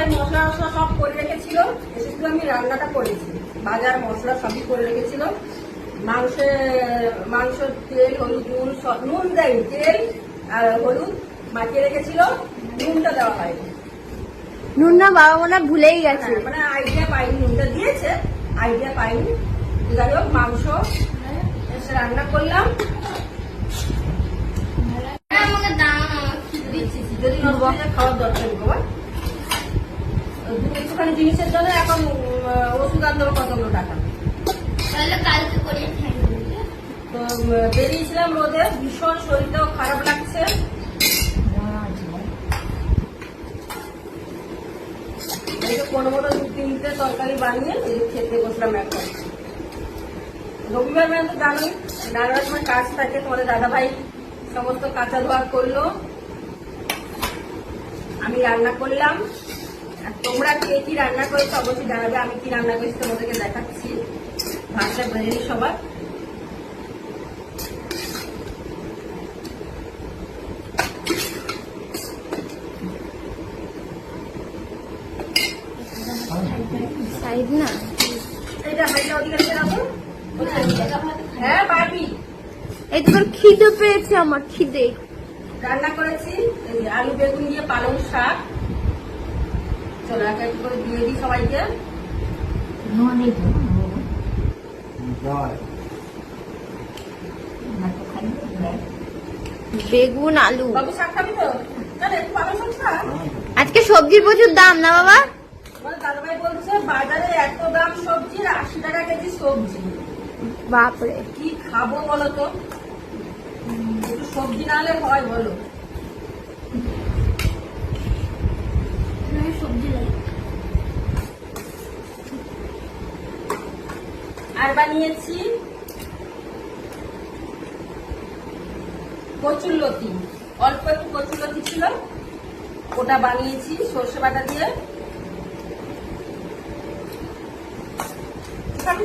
দাদাভাই মশলা মশলা সব করে রেখেছিল। এসে শুধু আমি রান্নাটা করেছি। বাজার মশলা সবই করে রেখেছিল। মাংসে মাংস তেল হলুদ নুন সব নুন দেয়নি তেল আর হলুদ মাখিয়ে রেখেছিল। নুনটা দেওয়া হয়নি। নুন না বাবা মনে ভুলেই গেছে। হ্যাঁ, মানে আইডিয়া পাইনি নুনটা দিয়েছে আইডিয়া পাইনি। যাই হোক মাংস এসে রান্না করলাম। আমাকে দাও যদি খাওয়ার দরকার নেই বাবা। একটুখানি জিনিসের জন্য এখন ওষুধ আনতে হবে কতগুলো টাকা তাহলে কালকে করে তো বেরিয়েছিলাম রোদে ভীষণ শরীরটাও খারাপ লাগছে। দু তিনটে তরকারি বানিয়ে খেতে বসলাম এখন। রবিবার মানে তো জানোই নানার সময় কাজ থাকে তোমাদের দাদা ভাই সমস্ত কাঁচা ধোয়া করল। আমি রান্না করলাম। আর তোমরা কে কি রান্না করেছ? অবশ্যই জানাবে। আমি কি রান্না করেছি তোমাদেরকে দেখাচ্ছি। ভাতটা বেড়ে সবার। সাইড না? এটা হাইটা ওদিকে রাখো হ্যাঁ পারবি। এই তোর খিদে পেয়েছে আমার খিদে। রান্না করেছি আলু বেগুন দিয়ে পালং শাক। চলো এক এক করে দিয়ে দিই সবাইকে। বেগুন আলু। শাক তো? একটু পালং আজকে সবজির প্রচুর দাম না বাবা? দাদাভাই বলছে বাজারে এত দাম সবজির আশি টাকা কেজি সবজি। বাপরে। কি খাব বলো তো? একটু সবজি না হলে হয় বলো। আর বানিয়েছি কচুরলতি অল্প একটু কচুরলতি ছিল। ওটা বানিয়েছি সর্ষে বাটা দিয়ে।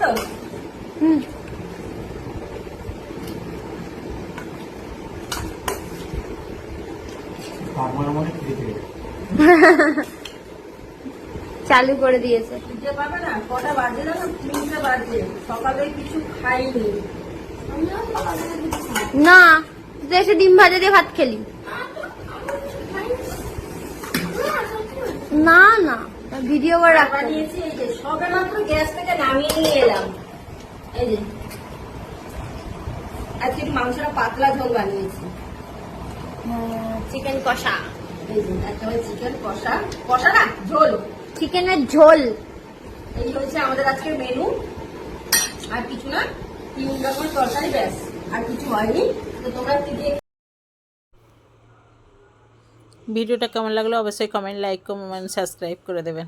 তো হুম। চালু করে দিয়েছে। না কটা বাজে না তিনটে বাজে। সকালে কিছু খাইনি। না তুই এসে ডিম ভাজা দিয়ে ভাত খেলি। না না ভিডিও করে রাখতে হবে। বানিয়েছি এই যে সবে মাত্র গ্যাস থেকে নামিয়ে নিয়ে এলাম। এই যে। আজকে মাংসটা পাতলা ঝোল বানিয়েছি। চিকেন কষা। এই যে একেবারে চিকেন কষা। কষা না ঝোল। চিকেনের ঝোল। এই হচ্ছে আমাদের আজকে মেনু আর কিছু না তিন রকম তরকারি ব্যাস। আর কিছু হয়নি। তো তোমরা ভিডিওটা কেমন লাগল অবশ্যই কমেন্ট লাইক কমেন্ট সাবস্ক্রাইব করে দেবেন।